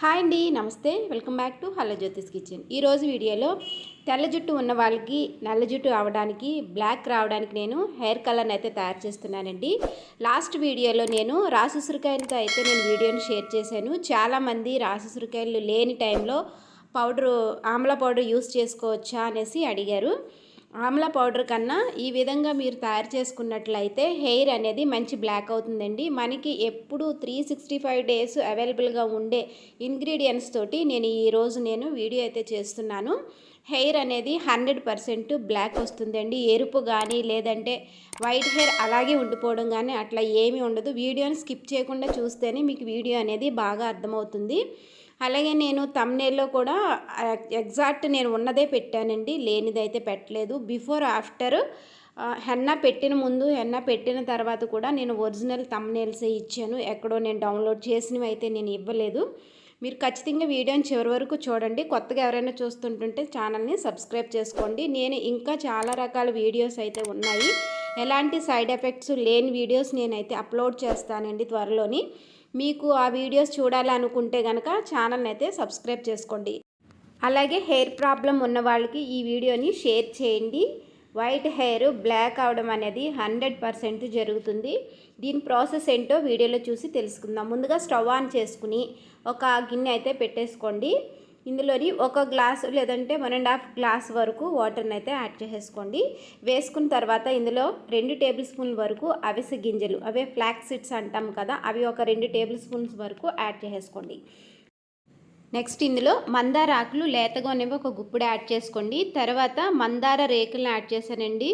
Hi అండి నమస్తే. Welcome back to hello Jyothish kitchen. ఈరోజు వీడియోలో తెల్ల జుట్టు ఉన్న వాళ్ళకి నల్ల జుట్టు అవడానికి బ్లాక్ రావడానికి నేను హెయిర్ కలర్ని అయితే తయారు చేస్తున్నానండి. లాస్ట్ వీడియోలో నేను రాసుసురికాయలతో అయితే నేను వీడియోని షేర్ చేశాను. చాలామంది రాసుసురికాయలు లేని టైంలో పౌడరు ఆమ్ల పౌడర్ యూస్ చేసుకోవచ్చా అనేసి అడిగారు. ఆమ్లా పౌడర్ కన్నా ఈ విధంగా మీరు తయారు చేసుకున్నట్లయితే హెయిర్ అనేది మంచి బ్లాక్ అవుతుందండి. మనకి ఎప్పుడు త్రీ సిక్స్టీ ఫైవ్ డేస్ అవైలబుల్గా ఉండే ఇంగ్రీడియంట్స్ తోటి నేను ఈరోజు నేను వీడియో అయితే చేస్తున్నాను. హెయిర్ అనేది హండ్రెడ్ పర్సెంట్ బ్లాక్ వస్తుందండి. ఎరుపు కానీ లేదంటే వైట్ హెయిర్ అలాగే ఉండిపోవడం కానీ అట్లా ఏమీ ఉండదు. వీడియోని స్కిప్ చేయకుండా చూస్తేనే మీకు వీడియో అనేది బాగా అర్థమవుతుంది. అలాగే నేను తమ్నేల్లో కూడా ఎగ్జాక్ట్ నేను ఉన్నదే పెట్టానండి. లేనిదైతే పెట్టలేదు. బిఫోర్ ఆఫ్టర్ హెన్న పెట్టిన ముందు హెన్న పెట్టిన తర్వాత కూడా నేను ఒరిజినల్ తమ్నేల్సే ఇచ్చాను. ఎక్కడో నేను డౌన్లోడ్ చేసినవి అయితే నేను ఇవ్వలేదు. మీరు ఖచ్చితంగా వీడియోని చివరి వరకు చూడండి. కొత్తగా ఎవరైనా చూస్తుంటుంటే ఛానల్ని సబ్స్క్రైబ్ చేసుకోండి. నేను ఇంకా చాలా రకాల వీడియోస్ అయితే ఉన్నాయి. ఎలాంటి సైడ్ ఎఫెక్ట్స్ లేని వీడియోస్ నేనైతే అప్లోడ్ చేస్తానండి త్వరలోని. మీకు ఆ వీడియోస్ చూడాలనుకుంటే కనుక ఛానల్ని అయితే సబ్స్క్రైబ్ చేసుకోండి. అలాగే హెయిర్ ప్రాబ్లం ఉన్న వాళ్ళకి ఈ వీడియోని షేర్ చేయండి. వైట్ హెయిర్ బ్లాక్ అవడం అనేది హండ్రెడ్ పర్సెంట్ జరుగుతుంది. దీని ప్రాసెస్ ఏంటో వీడియోలో చూసి తెలుసుకుందాం. ముందుగా స్టవ్ ఆన్ చేసుకుని ఒక గిన్నె అయితే పెట్టేసుకోండి. ఇందులోని ఒక గ్లాసు లేదంటే వన్ అండ్ హాఫ్ గ్లాస్ వరకు వాటర్ని అయితే యాడ్ చేసేసుకోండి. వేసుకున్న తర్వాత ఇందులో రెండు టేబుల్ స్పూన్ వరకు అవిసె గింజలు అవే ఫ్లాక్ సీడ్స్ అంటాం కదా అవి ఒక రెండు టేబుల్ స్పూన్స్ వరకు యాడ్ చేసేసుకోండి. నెక్స్ట్ ఇందులో మందార ఆకులు లేతగా ఉన్నవి ఒక గుప్పుడు యాడ్ చేసుకోండి. తర్వాత మందార రేకులను యాడ్ చేశానండి.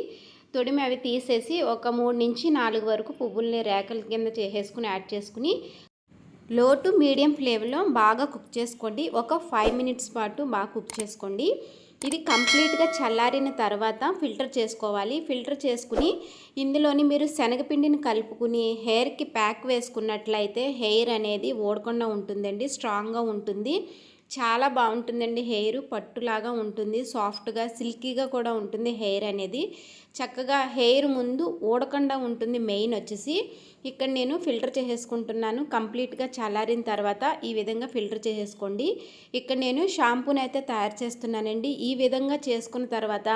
తొడిమి అవి తీసేసి ఒక మూడు నుంచి నాలుగు వరకు పువ్వుల్ని రేకల కింద చేసేసుకుని యాడ్ చేసుకుని లో టు మీడియం ఫ్లేవర్లో బాగా కుక్ చేసుకోండి. ఒక ఫైవ్ మినిట్స్ పాటు బాగా కుక్ చేసుకోండి. ఇది కంప్లీట్గా చల్లారిన తర్వాత ఫిల్టర్ చేసుకోవాలి. ఫిల్టర్ చేసుకుని ఇందులోని మీరు శనగపిండిని కలుపుకుని హెయిర్కి ప్యాక్ వేసుకున్నట్లయితే హెయిర్ అనేది ఓడకుండా ఉంటుందండి స్ట్రాంగ్గా ఉంటుంది. చాలా బాగుంటుందండి హెయిర్. పట్టులాగా ఉంటుంది. సాఫ్ట్గా సిల్కీగా కూడా ఉంటుంది హెయిర్ అనేది. చక్కగా హెయిర్ ముందు ఊడకుండా ఉంటుంది మెయిన్ వచ్చేసి. ఇక్కడ నేను ఫిల్టర్ చేసేసుకుంటున్నాను. కంప్లీట్గా చల్లారిన తర్వాత ఈ విధంగా ఫిల్టర్ చేసేసుకోండి. ఇక్కడ నేను షాంపూని అయితే తయారు చేస్తున్నానండి. ఈ విధంగా చేసుకున్న తర్వాత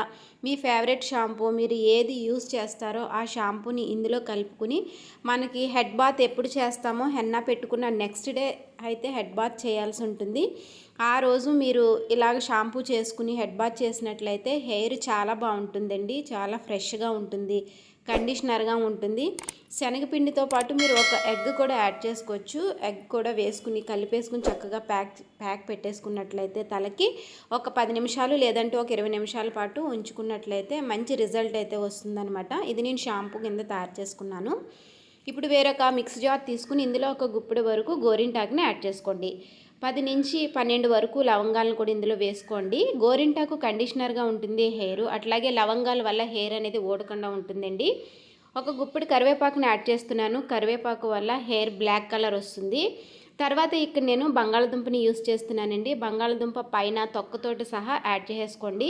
మీ ఫేవరెట్ షాంపూ మీరు ఏది యూస్ చేస్తారో ఆ షాంపూని ఇందులో కలుపుకుని మనకి హెడ్ బాత్ ఎప్పుడు చేస్తామో హెన్నా పెట్టుకున్న నెక్స్ట్ డే అయితే హెడ్ బాత్ చేయాల్సి ఉంటుంది. ఆ రోజు మీరు ఇలాగ షాంపూ చేసుకుని హెడ్ బాత్ చేసినట్లయితే హెయిర్ చాలా బాగుంటుందండి. చాలా ఫ్రెష్గా ఉంటుంది. కండిషనర్గా ఉంటుంది. శనగపిండితో పాటు మీరు ఒక ఎగ్ కూడా యాడ్ చేసుకోవచ్చు. ఎగ్ కూడా వేసుకుని కలిపేసుకుని చక్కగా ప్యాక్ ప్యాక్ పెట్టేసుకున్నట్లయితే తలకి ఒక పది నిమిషాలు లేదంటే ఒక ఇరవై నిమిషాల పాటు ఉంచుకున్నట్లయితే మంచి రిజల్ట్ అయితే వస్తుందనమాట ఇది నేను షాంపూ కింద తయారు చేసుకున్నాను. ఇప్పుడు వేరొక మిక్స్ జార్ తీసుకుని ఇందులో ఒక గుప్పిడి వరకు గోరింటాకుని యాడ్ చేసుకోండి. పది నుంచి పన్నెండు వరకు లవంగాలను కూడా ఇందులో వేసుకోండి. గోరింటాకు కండిషనర్గా ఉంటుంది హెయిర్. అట్లాగే లవంగాల వల్ల హెయిర్ అనేది ఓడకుండా ఉంటుందండి. ఒక గుప్పిడి కరివేపాకుని యాడ్ చేస్తున్నాను. కరివేపాకు వల్ల హెయిర్ బ్లాక్ కలర్ వస్తుంది. తర్వాత ఇక్కడ నేను బంగాళదుంపని యూస్ చేస్తున్నానండి. బంగాళదుంప పైన తొక్కతోటి సహా యాడ్ చేసుకోండి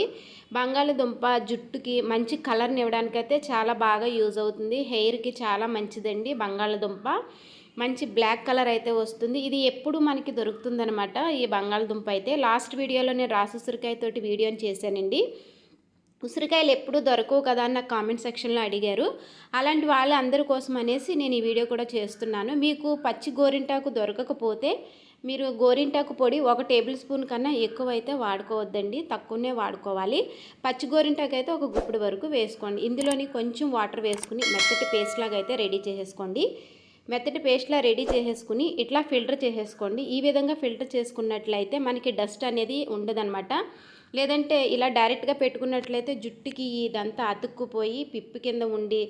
బంగాళదుంప జుట్టుకి మంచి కలర్ని ఇవ్వడానికైతే చాలా బాగా యూజ్ అవుతుంది. హెయిర్కి చాలా మంచిదండి బంగాళదుంప. మంచి బ్లాక్ కలర్ అయితే వస్తుంది. ఇది ఎప్పుడు మనకి దొరుకుతుందనమాట ఈ బంగాళదుంప అయితే. లాస్ట్ వీడియోలో నేను రాసుసురికాయతోటి వీడియోని చేశానండి. ఉసిరికాయలు ఎప్పుడు దొరకవు కదా అని నాకు కామెంట్ సెక్షన్లో అడిగారు. అలాంటి వాళ్ళందరి కోసం అనేసి నేను ఈ వీడియో కూడా చేస్తున్నాను. మీకు పచ్చి గోరింటాకు దొరకకపోతే మీరు గోరింటాకు పొడి ఒక టేబుల్ స్పూన్ కన్నా ఎక్కువ అయితే వాడుకోవద్దండి. తక్కువనే వాడుకోవాలి. పచ్చి గోరింటాకు అయితే ఒక గుప్పుడు వరకు వేసుకోండి. ఇందులోని కొంచెం వాటర్ వేసుకుని మెత్తటి పేస్ట్ లాగా అయితే రెడీ చేసేసుకోండి. మెత్తటి పేస్ట్లా రెడీ చేసేసుకుని ఇట్లా ఫిల్టర్ చేసేసుకోండి. ఈ విధంగా ఫిల్టర్ చేసుకున్నట్లయితే మనకి డస్ట్ అనేది ఉండదనమాట లేదంటే ఇలా డైరెక్ట్గా పెట్టుకున్నట్లయితే జుట్టుకి ఇదంతా అతుక్కుపోయి పిప్పి కింద ఉండి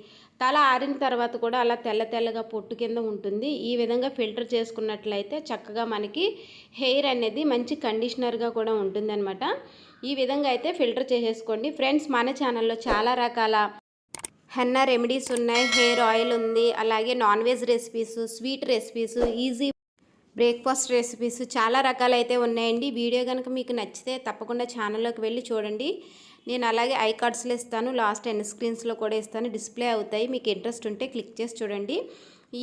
తల ఆరిన తర్వాత కూడా అలా తెల్ల తెల్లగా పొట్టు కింద ఉంటుంది. ఈ విధంగా ఫిల్టర్ చేసుకున్నట్లయితే చక్కగా మనకి హెయిర్ అనేది మంచి కండిషనర్గా కూడా ఉంటుందన్నమాట. ఈ విధంగా అయితే ఫిల్టర్ చేసేసుకోండి. ఫ్రెండ్స్ మన ఛానల్లో చాలా రకాల హెన్నా రెమెడీస్ ఉన్నాయి. హెయిర్ ఆయిల్ ఉంది. అలాగే non veg recipes sweet recipes easy breakfast recipes చాలా రకాలైతే ఉన్నాయండి. వీడియో కనుక మీకు నచ్చితే తప్పకుండా ఛానల్లోకి వెళ్ళి చూడండి. నేను అలాగే ఐ కార్డ్స్లో ఇస్తాను. లాస్ట్ ఎన్ స్క్రీన్స్లో కూడా ఇస్తాను. డిస్ప్లే అవుతాయి. మీకు ఇంట్రెస్ట్ ఉంటే క్లిక్ చేసి చూడండి.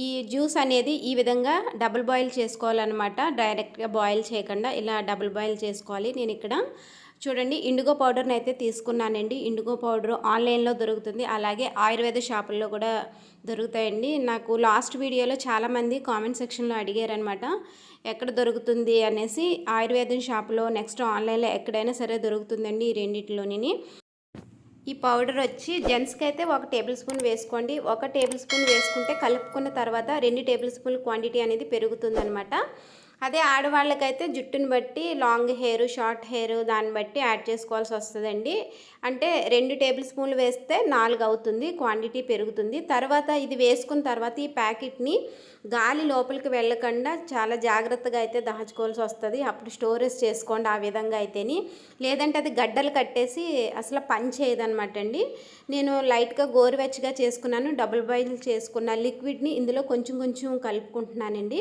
ఈ జ్యూస్ అనేది ఈ విధంగా డబుల్ బాయిల్ చేసుకోవాలన్నమాట. డైరెక్ట్గా బాయిల్ చేయకుండా ఇలా డబుల్ బాయిల్ చేసుకోవాలి. నేను ఇక్కడ చూడండి ఇండిగో పౌడర్ని అయితే తీసుకున్నానండి. ఇండిగో పౌడర్ ఆన్లైన్లో దొరుకుతుంది. అలాగే ఆయుర్వేద షాపుల్లో కూడా దొరుకుతాయండి. నాకు లాస్ట్ వీడియోలో చాలామంది కామెంట్ సెక్షన్లో అడిగారనమాట ఎక్కడ దొరుకుతుంది అనేసి. ఆయుర్వేదం షాపులో నెక్స్ట్ ఆన్లైన్లో ఎక్కడైనా సరే దొరుకుతుందండి ఈ రెండింటిలోని ఈ పౌడర్ వచ్చి జెంట్స్కి అయితే ఒక టేబుల్ స్పూన్ వేసుకోండి. ఒక టేబుల్ స్పూన్ వేసుకుంటే కలుపుకున్న తర్వాత రెండు టేబుల్ స్పూన్ క్వాంటిటీ అనేది పెరుగుతుందనమాట అదే ఆడవాళ్ళకైతే జుట్టుని బట్టి లాంగ్ హెయిర్ షార్ట్ హెయిర్ దాన్ని బట్టి యాడ్ చేసుకోవాల్సి వస్తుందండి. అంటే రెండు టేబుల్ స్పూన్లు వేస్తే నాలుగు అవుతుంది క్వాంటిటీ పెరుగుతుంది. తర్వాత ఇది వేసుకున్న తర్వాత ఈ ప్యాకెట్ని గాలి లోపలికి వెళ్ళకుండా చాలా జాగ్రత్తగా అయితే దాచుకోవాల్సి వస్తుంది. అప్పుడు స్టోరేజ్ చేసుకోండి ఆ విధంగా అయితేని. లేదంటే అది గడ్డలు కట్టేసి అసలు పని చేయదనమాట అండి. నేను లైట్గా గోరువెచ్చగా చేసుకున్నాను డబుల్ బాయిల్ చేసుకున్న లిక్విడ్ని ఇందులో కొంచెం కొంచెం కలుపుకుంటున్నానండి.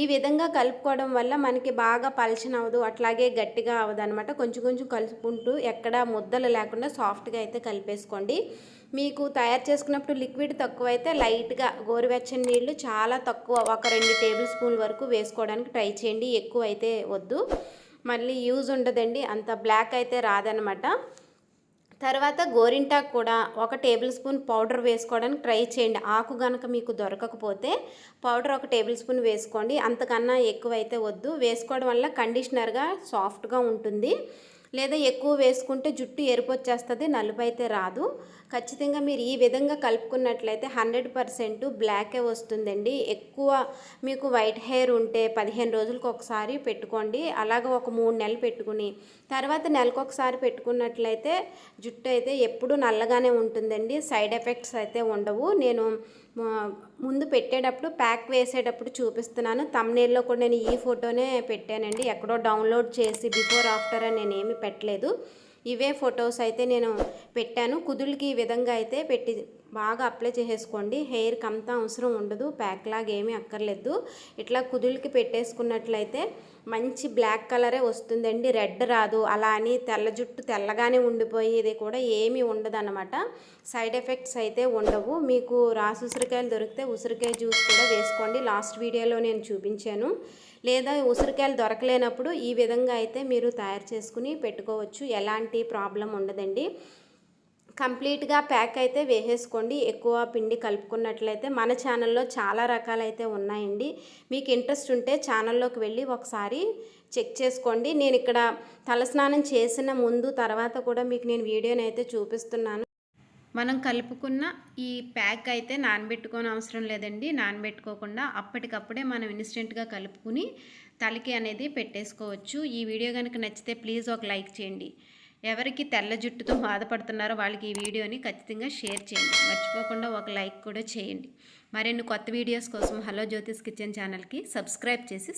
ఈ విధంగా కలుపుకోవడం వల్ల మనకి బాగా పల్చన అవ్వదు అట్లాగే గట్టిగా అవ్వదు అనమాట కొంచెం కొంచెం కలుపుకుంటూ ఎక్కడ ముద్దలు లేకుండా సాఫ్ట్గా అయితే కలిపేసుకోండి. మీకు తయారు చేసుకున్నప్పుడు లిక్విడ్ తక్కువ అయితే లైట్గా గోరువెచ్చని నీళ్ళు చాలా తక్కువ ఒక రెండు టేబుల్ స్పూన్ వరకు వేసుకోవడానికి ట్రై చేయండి. ఎక్కువ అయితే వద్దు. మళ్ళీ యూజ్ ఉండదండి. అంత బ్లాక్ అయితే రాదనమాట తర్వాత గోరింటాకు కూడా ఒక టేబుల్ స్పూన్ పౌడర్ వేసుకోవడానికి ట్రై చేయండి. ఆకు కనుక మీకు దొరకకపోతే పౌడర్ ఒక టేబుల్ స్పూన్ వేసుకోండి. అంతకన్నా ఎక్కువ అయితే వద్దు. వేసుకోవడం వల్ల కండిషనర్గా సాఫ్ట్గా ఉంటుంది. లేదా ఎక్కువ వేసుకుంటే జుట్టు ఎరుపు వచ్చేస్తుంది నలుపు అయితే రాదు. ఖచ్చితంగా మీరు ఈ విధంగా కలుపుకున్నట్లయితే హండ్రెడ్ పర్సెంట్ బ్లాకే వస్తుందండి. ఎక్కువ మీకు వైట్ హెయిర్ ఉంటే పదిహేను రోజులకు ఒకసారి పెట్టుకోండి. అలాగ ఒక మూడు నెలలు పెట్టుకుని తర్వాత నెలకు ఒకసారి పెట్టుకున్నట్లయితే జుట్టు అయితే ఎప్పుడూ నల్లగానే ఉంటుందండి. సైడ్ ఎఫెక్ట్స్ అయితే ఉండవు. నేను ముందు పెట్టేటప్పుడు ప్యాక్ వేసేటప్పుడు చూపిస్తున్నాను. తమ్నేల్లో కూడా నేను ఈ ఫోటోనే పెట్టానండి. ఎక్కడో డౌన్లోడ్ చేసి బిఫోర్ ఆఫ్టర్ అని నేను ఏమి పెట్టలేదు. ఇవే ఫొటోస్ అయితే నేను పెట్టాను. కుదులకి ఈ విధంగా అయితే పెట్టి బాగా అప్లై చేసేసుకోండి. హెయిర్కి అంత అవసరం ఉండదు. ప్యాక్ లాగా ఏమీ అక్కర్లేదు. ఇట్లా కుదులికి పెట్టేసుకున్నట్లయితే మంచి బ్లాక్ కలరే వస్తుందండి. రెడ్ రాదు. అలా అని తెల్ల జుట్టు తెల్లగానే ఉండిపోయేది కూడా ఏమీ ఉండదు అనమాట సైడ్ ఎఫెక్ట్స్ అయితే ఉండవు. మీకు రాసు ఉసిరికాయలు దొరికితే ఉసిరికాయ జ్యూస్ కూడా వేసుకోండి. లాస్ట్ వీడియోలో నేను చూపించాను. లేదా ఉసిరికాయలు దొరకలేనప్పుడు ఈ విధంగా అయితే మీరు తయారు చేసుకుని పెట్టుకోవచ్చు. ఎలాంటి ప్రాబ్లం ఉండదండి. కంప్లీట్గా ప్యాక్ అయితే వేసేసుకోండి. ఎక్కువ పిండి కలుపుకున్నట్లయితే మన ఛానల్లో చాలా రకాలైతే ఉన్నాయండి. మీకు ఇంట్రెస్ట్ ఉంటే ఛానల్లోకి వెళ్ళి ఒకసారి చెక్ చేసుకోండి. నేను ఇక్కడ తలస్నానం చేసిన ముందు తర్వాత కూడా మీకు నేను వీడియోని అయితే చూపిస్తున్నాను. మనం కలుపుకున్న ఈ ప్యాక్ అయితే నానబెట్టుకోని అవసరం లేదండి. నానబెట్టుకోకుండా అప్పటికప్పుడే మనం ఇన్స్టెంట్గా కలుపుకుని తలకి అనేది పెట్టేసుకోవచ్చు. ఈ వీడియో కనుక నచ్చితే ప్లీజ్ ఒక లైక్ చేయండి. ఎవరికి తెల్ల జుట్టుతో బాధపడుతున్నారో వాళ్ళకి ఈ వీడియోని ఖచ్చితంగా షేర్ చేయండి. మర్చిపోకుండా ఒక లైక్ కూడా చేయండి. మరిన్ని కొత్త వీడియోస్ కోసం హలో జ్యోతిష్ కిచెన్ ఛానల్కి సబ్స్క్రైబ్ చేసి